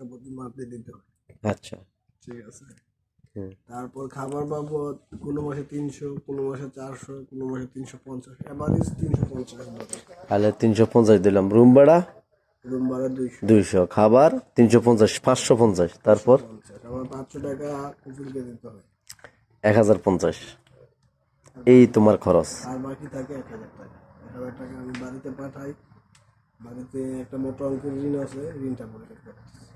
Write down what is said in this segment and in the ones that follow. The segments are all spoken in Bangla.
প্রতি দিতে হয় আচ্ছা। ঠিক আছে। তারপর খাবার বাবদ কোনো মাসে তিনশো কোনো মাসে চারশো কোনো মাসে তিনশো পঞ্চাশ অ্যাভারেজ তিনশো পঞ্চাশ তাহলে তিনশো পঞ্চাশ দিলাম। রুম ভাড়া? রুম ভাড়া দুইশো। দুইশো। খাবার? তিনশো পঞ্চাশ পাঁচশো পঞ্চাশ। তারপর? আমার পাঁচশো টাকা কুকুরকে দিতে হয় এক হাজার পঞ্চাশ। এই তোমার খরচ। আর বাকি থাকে এক হাজার টাকা। এক হাজার টাকা আমি বাড়িতে পাঠাই। বাড়িতে একটা মোটা অঙ্কের ঋণ আছে ঋণটা পরিশোধ করতে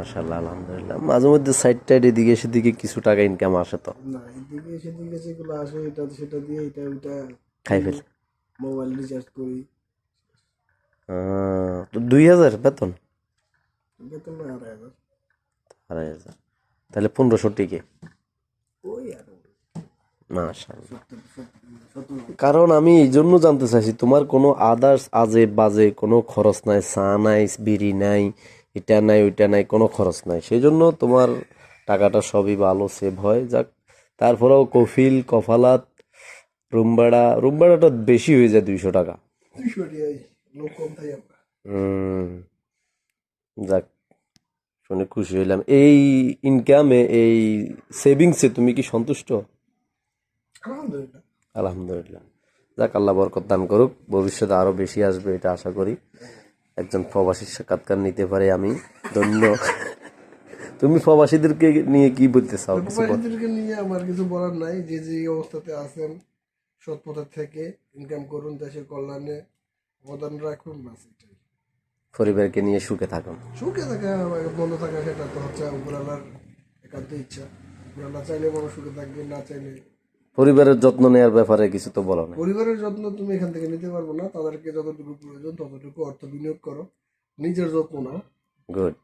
মাসাল্লাহ আলহামদুলিল্লাহ। মাঝে মধ্যে সাইড টাইড এদিকে সেদিকে কিছু টাকা ইনকাম আসে তো। না এদিকে সেদিকে যেগুলো আসে এটা সেটা দিয়ে এটা ওইটা খাই ফেল। মোবাইল রিচার্জ করি। তো দুই হাজার বেতন? বেতন আড়াই হাজার। আড়াই হাজার। তাহলে পনেরোশো টিকে ওই আর কারণ আমি এই জন্য জানতে চাইছি তোমার কোনো আদার্স আজে বাজে কোনো খরচ নাই চা নাই বিড়ি নাই এটা নাই ওইটা নাই কোনো খরচ নাই। সেই জন্য তোমার টাকাটা সবই ভালো সেভ হয়। যাক তারপরেও কফিল কফালাত রুম ভাড়া রুম ভাড়াটা বেশি হয়ে যায় দুইশো টাকা। যাক শুনে খুশি হইলাম। এই ইনকামে এই সেভিংসে তুমি কি সন্তুষ্ট? আলহামদুলিল্লাহ। যাক আল্লাহ বরকত দান করুক ভবিষ্যতে আরও বেশি আসবে এটা আশা করি। একজন প্রবাসীর সাক্ষাৎকার নিতে পারে আমি ধন্য। তুমি প্রবাসীদেরকে নিয়ে কি বলতে চাও প্রবাসীদেরকে নিয়ে আমার কিছু বলার নাই যে যে অবস্থাতে আছেন সৎ পথের থেকে ইনকাম করুন দেশের কল্যাণে অবদান রাখুন বাস এটাই। পরিবারকে নিয়ে সুখে থাকুন। সুখে থাকা বন্ধ থাকা সেটা তো হচ্ছে উপরালার একান্ত ইচ্ছা। উপরালা চাইলে মানুষ সুখে থাকবে না চাইলে পরিবারের যত্ন নেওয়ার ব্যাপারে কিছু তো বলো না পরিবারের যত্ন তুমি এখান থেকে নিতে পারব না। তাদেরকে যতটুকু প্রয়োজন ততটুকু অর্থ বিনিয়োগ করো। নিজের যত্ন নাও। গুড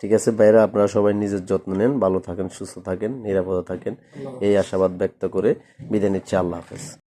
ঠিক আছে ভাইরা আপনারা সবাই নিজের যত্ন নেন ভালো থাকেন সুস্থ থাকেন নিরাপদে থাকেন। এই আশাবাদ ব্যক্ত করে বিদায় নিচ্ছি। আল্লাহ হাফেজ।